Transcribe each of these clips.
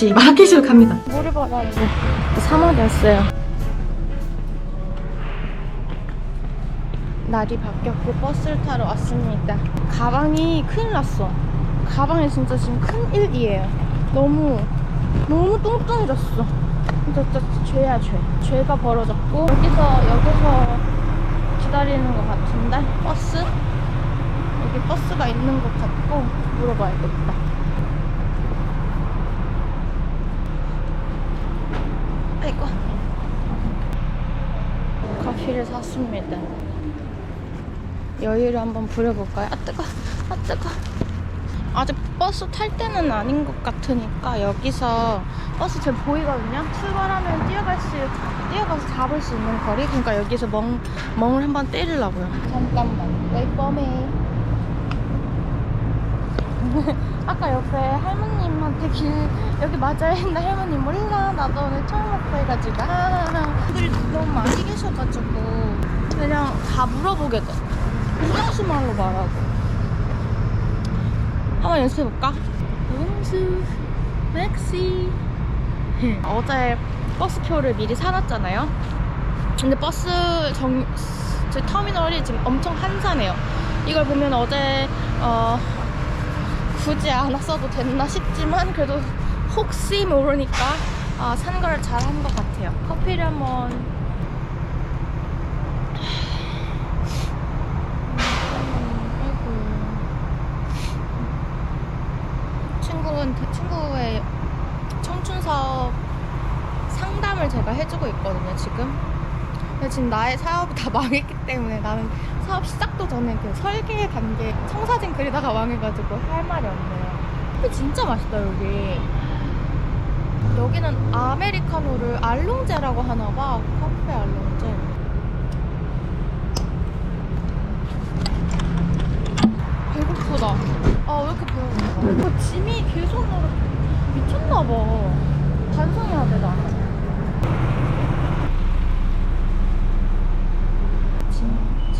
다시 마라케시로 갑니다. 물을 받았는데 사막이었어요. 날이 바뀌었고 버스를 타러 왔습니다. 가방이 큰일 났어. 가방이 진짜 지금 큰 일이에요. 너무 너무 뚱뚱해졌어. 진짜 죄야 죄. 죄가 벌어졌고 여기서 여기서 기다리는 것 같은데 버스 여기 버스가 있는 것 같고 물어봐야겠다. 아이고 커피를 샀습니다. 여유를 한번 부려볼까요? 아 뜨거. 아 뜨거. 아직 버스 탈 때는 아닌 것 같으니까 여기서 버스 제 보이거든요? 출발하면 뛰어갈 수 뛰어가서 잡을 수 있는 거리? 그러니까 여기서 멍, 멍을 한번 때리려고요. 잠깐만. for me 아까 옆에 할머님 한테 길 여기 맞아야 했나? 할머님 몰라. 나도 오늘 처음 왔어 해가지고. 아, 분들이 너무 많이 계셔가지고. 그냥 다 물어보게 돼 우정수 말로 말하고. 한번 연습해볼까? 연습 맥시. 어제 버스표를 미리 사놨잖아요. 근데 버스 정, 제 터미널이 지금 엄청 한산해요. 이걸 보면 어제 어, 굳이 안 왔어도 됐나 싶지만 그래도 혹시 모르니까 아, 산 걸 잘 한 것 같아요. 커피를 한번 친구는 친구의 청춘 사업 상담을 제가 해주고 있거든요 지금. 근데 지금 나의 사업이 다 망했기 때문에 나는 사업 시작도 전에 그 설계 단계 청사진 그리다가 망해가지고 할 말이 없네요. 커피 진짜 맛있다 여기. 여기는 아메리카노를 알롱제라고 하나봐. 카페 알롱제. 배고프다. 아 왜 이렇게 배고파? 그 짐이 계속 나가 미쳤나봐. 반성해야 돼 나.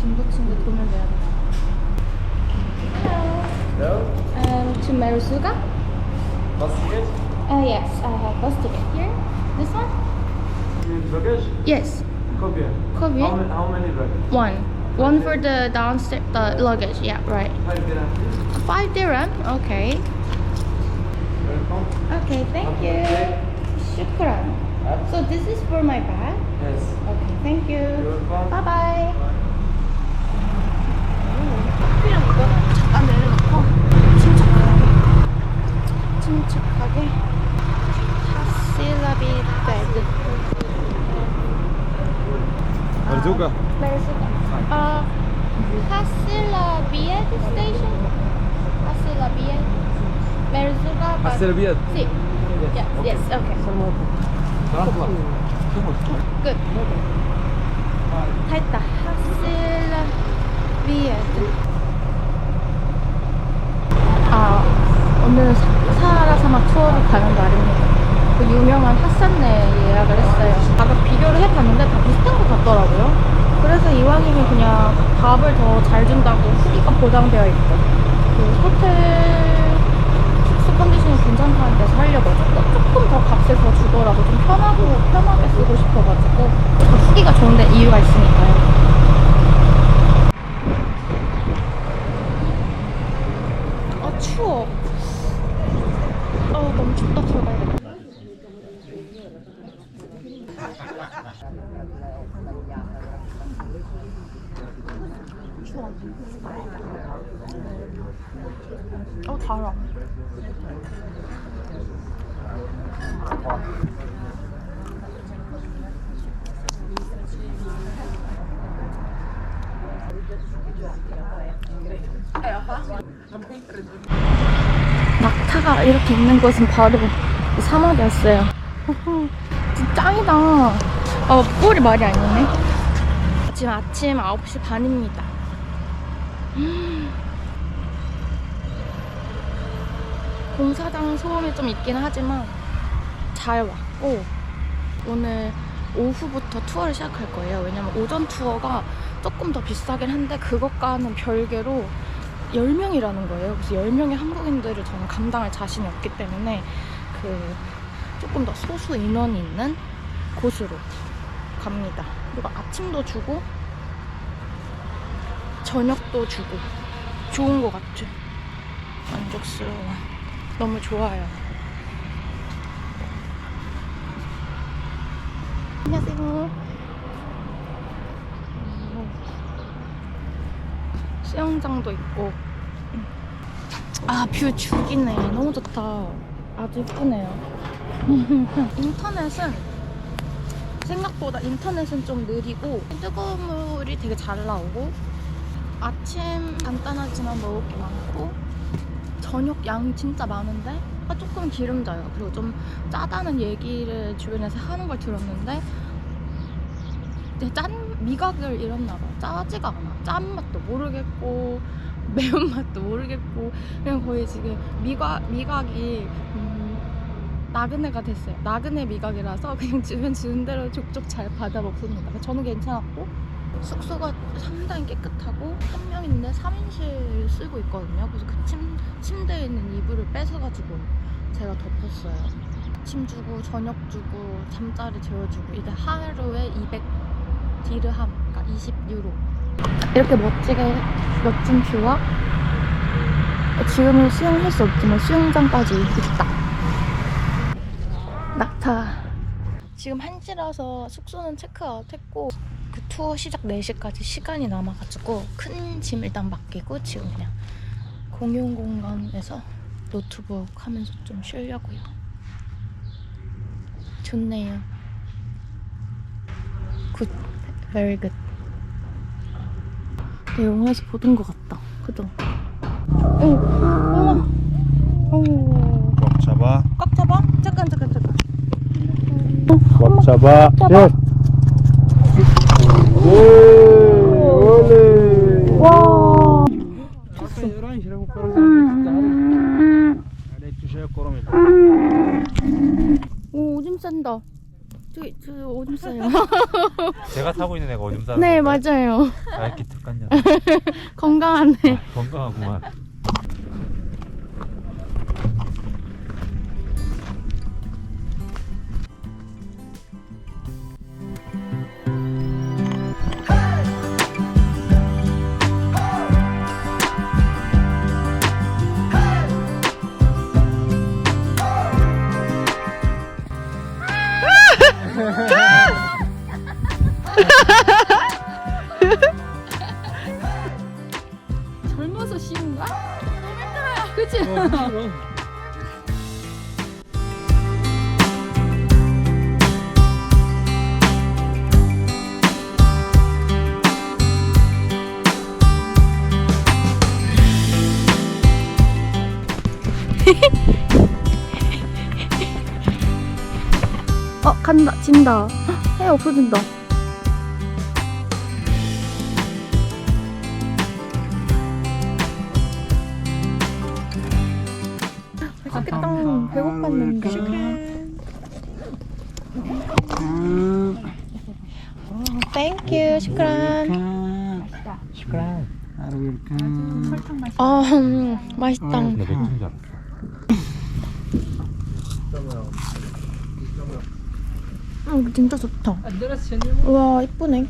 짐, 짐 붙인 데 돈을 내야 돼. No? Um, to Marusuga? Bus ticket? Uh, yes, I have bus ticket here. This one? You mean luggage? Yes. Copy. Copy. How, ma- how many luggage? One. One for the downstairs, the luggage. Yeah, right. Five dirham, please. Five dirham. Okay. Welcome. Okay, thank Have a you. good day. Shukran. So this is for my bag. Yes. Okay, thank you. You're welcome. Bye bye. 커피랑 이거는 잠깐 내려놓고 침착하게 침착하게 하실라비 베드 Marzuka. 메르스가 아 하실라비에드 스테이션 하실라비에드 메르스가 Hasselbiet. Sí. Yes, yes, okay. Rahla. 끝. 다 했다. 하실라비에드. 아, 오늘은 사- 사하라 사막 투어를 가는 날입니다. 그 유명한 핫산네 예약을 했어요. 가격 비교를 해봤는데 다 비슷한 것 같더라고요. 그래서 이왕이면 그냥 밥을 더 잘 준다고 후기가 보장되어 있고 그 호텔 숙소 컨디션이 괜찮다는 데서 하려고 조금, 조금 더 값을 더 주더라도 좀 편하고 편하게 쓰고 싶어가지고 그 후기가 좋은데 이유가 있으니까요. 아 추워. 아 너무 춥다 들어가야겠다. 추워. 어 달아. 낙타가 이렇게 있는 곳은 바로 이 사막이었어요. 진짜 짱이다. 어, 꿀이 말이 아니네. 지금 아침 9시 반입니다. 공사장 소음이 좀 있긴 하지만 잘 왔고 오늘 오후부터 투어를 시작할 거예요. 왜냐면 오전 투어가 조금 더 비싸긴 한데 그것과는 별개로 10명이라는 거예요. 그래서 10명의 한국인들을 저는 감당할 자신이 없기 때문에 그 조금 더 소수 인원이 있는 곳으로 갑니다. 그리고 아침도 주고 저녁도 주고 좋은 것 같아. 만족스러워. 너무 좋아요. 안녕하세요. 수영장도 있고. 아, 뷰 죽이네. 너무 좋다. 아주 예쁘네요. 인터넷은 생각보다 인터넷은 좀 느리고 뜨거운 물이 되게 잘 나오고 아침 간단하지만 먹을 게 많고 저녁 양이 진짜 많은데 아, 조금 기름져요. 그리고 좀 짜다는 얘기를 주변에서 하는 걸 들었는데 짠 미각을 잃었나 봐. 짜지가 않아. 짠 맛도 모르겠고 매운 맛도 모르겠고 그냥 거의 지금 미각 미각이 음, 나그네가 됐어요. 나그네 미각이라서 그냥 주변 주는 대로 족족 잘 받아 먹습니다. 저는 괜찮았고 숙소가 상당히 깨끗하고 한 명인데 3인실 쓰고 있거든요. 그래서 그 침, 침대에 있는 이불을 뺏어가지고 제가 덮었어요. 아침 주고 저녁 주고 잠자리 재워주고 이게 하루에 200 디르함, 그러니까 20유로. 이렇게 멋지게 멋진 뷰와 지금은 수영할 수 없지만 수영장까지 있다. 낙타. 지금 1시라서 숙소는 체크아웃 했고 그 투어 시작 4시까지 시간이 남아가지고 큰 짐 일단 맡기고 지금 그냥 공용 공간에서 노트북 하면서 좀 쉬려고요. 좋네요. 굿, very good. 내 영화에서 보던 것 같다. 그죠? 오, 어머, 오, 꽉 잡아. 꽉 잡아? 잠깐, 잠깐, 잠깐. 꽉 잡아. 잡아. 와. 오, 오줌 싼다. 저기, 저 오줌 싸요. 제가 타고 있는 애가 오줌 싸는 네, 건데? 맞아요. 아, 이렇게 툭간냐. 건강하네. 건강하구만. 간다, 진다. 해 없어진다. 맛있겠다. 배고팠는데. Thank you, 슈크란. 아, 음, 맛있다. 나 맥주인 줄알 음, 진짜 좋다. 우와, 이쁘네.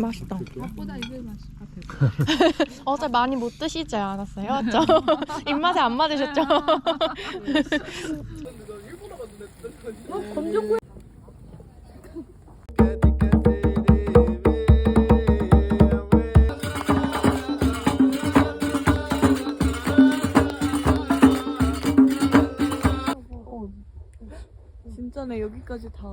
맛있다. 어제 많이 못 드시지 않았어요? 저 입맛에 안 맞으셨죠? 진짜네 여기까지 다.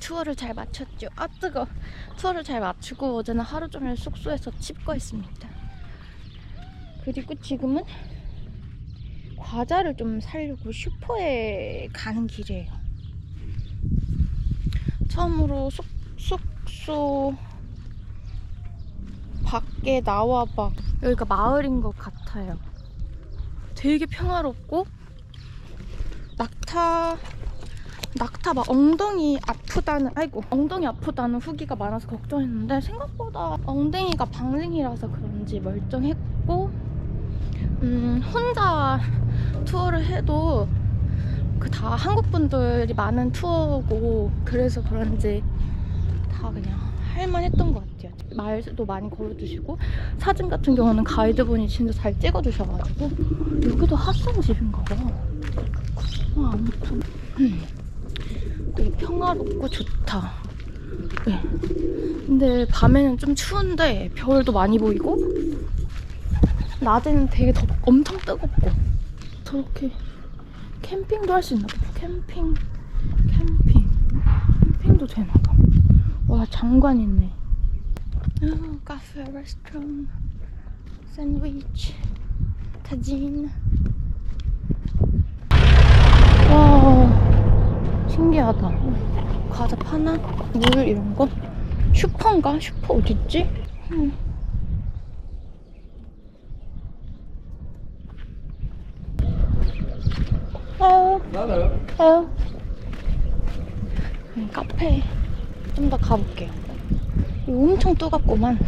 투어를 잘 마쳤죠. 아 뜨거. 투어를 잘 마치고 어제는 하루 종일 숙소에서 칩거했습니다. 그리고 지금은 과자를 좀 사려고 슈퍼에 가는 길이에요. 처음으로 숙, 숙소 밖에 나와봐. 여기가 마을인 것 같아요. 되게 평화롭고 낙타 낙타 막 엉덩이 아프다는 아이고 엉덩이 아프다는 후기가 많아서 걱정했는데 생각보다 엉덩이가 방링이라서 그런지 멀쩡했고 음 혼자 투어를 해도 그 다 한국 분들이 많은 투어고 그래서 그런지 다 그냥 할만했던 것 같아요. 말도 많이 걸어주시고 사진 같은 경우는 가이드분이 진짜 잘 찍어주셔가지고 여기도 핫산 집인가 봐. 어, 아무튼 음. 되게 평화롭고 좋다. 네. 근데 밤에는 좀 추운데 별도 많이 보이고 낮에는 되게 더 엄청 뜨겁고 저렇게 캠핑도 할 수 있나 봐. 캠핑 캠핑 캠핑도 되나 봐. 와 장관 있네. 어, 카페, 레스토랑, 샌드위치, 타진. 와 신기하다. 과자 파나? 물 이런 거? 슈퍼인가? 슈퍼 어딨지? 음. 어. 어. 음, 카페 좀 더 가볼게요. 엄청 뜨겁구만.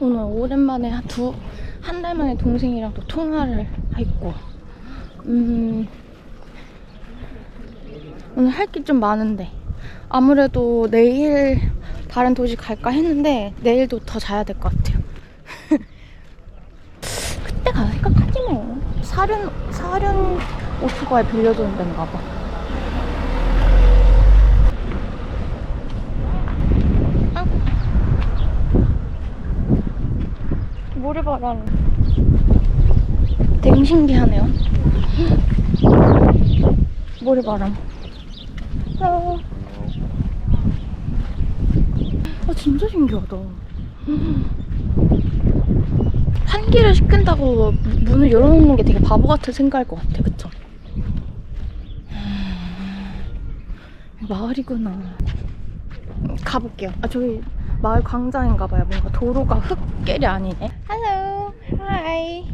오늘 오랜만에 한 두, 한 달 만에 동생이랑 또 통화를 했고, 음, 오늘 할 게 좀 많은데, 아무래도 내일 다른 도시 갈까 했는데, 내일도 더 자야 될 것 같아요. 그때 가서 뭐. 사륜, 사륜 오토바이 빌려주는 데인가 봐. 모래바람. 되게 신기하네요. 모래바람. 아, 아 진짜 신기하다. 환기를 시킨다고 무- 문을 열어놓는 게 되게 바보 같은 생각일 것 같아, 그쵸? 음, 마을이구나. 가볼게요. 아, 저기 마을 광장인가봐요. 뭔가 도로가 흙길이 아니네. Hello, hi.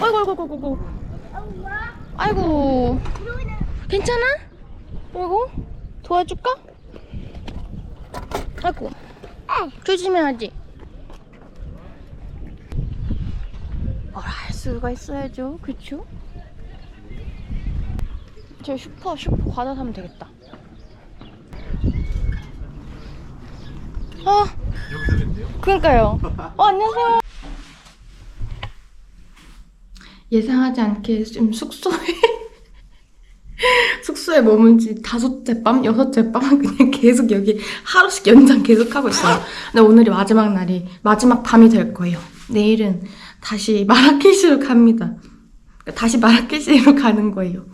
아이고, 아이고, 아이고, 아이고. 아이고. 괜찮아? 아이고, 도와줄까? 아이고. 조심해야지. 뭘할 수가 있어야죠. 그쵸? 저 슈퍼, 슈퍼 과자 사면 되겠다. 아, 그러니까요. 어, 안녕하세요. 예상하지 않게 좀 숙소에 숙소에 머문 지 다섯째 밤, 여섯째 밤 그냥 계속 여기 하루씩 연장 계속 하고 있어요. 근데 오늘이 마지막 날이 마지막 밤이 될 거예요. 내일은 다시 마라케시로 갑니다. 다시 마라케시로 가는 거예요.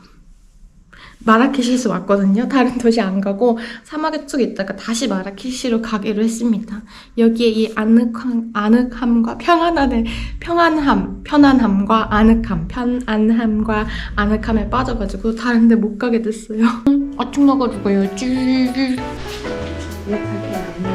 마라케시에서 왔거든요. 다른 도시 안 가고 사막 쪽에 있다가 다시 마라케시로 가기로 했습니다. 여기에 이 아늑함, 아늑함과 평안함의 평안함, 편안함과 아늑함, 편안함과 아늑함에 빠져가지고 다른 데 못 가게 됐어요. 아침 나가지고요. 쭉. 예약할 때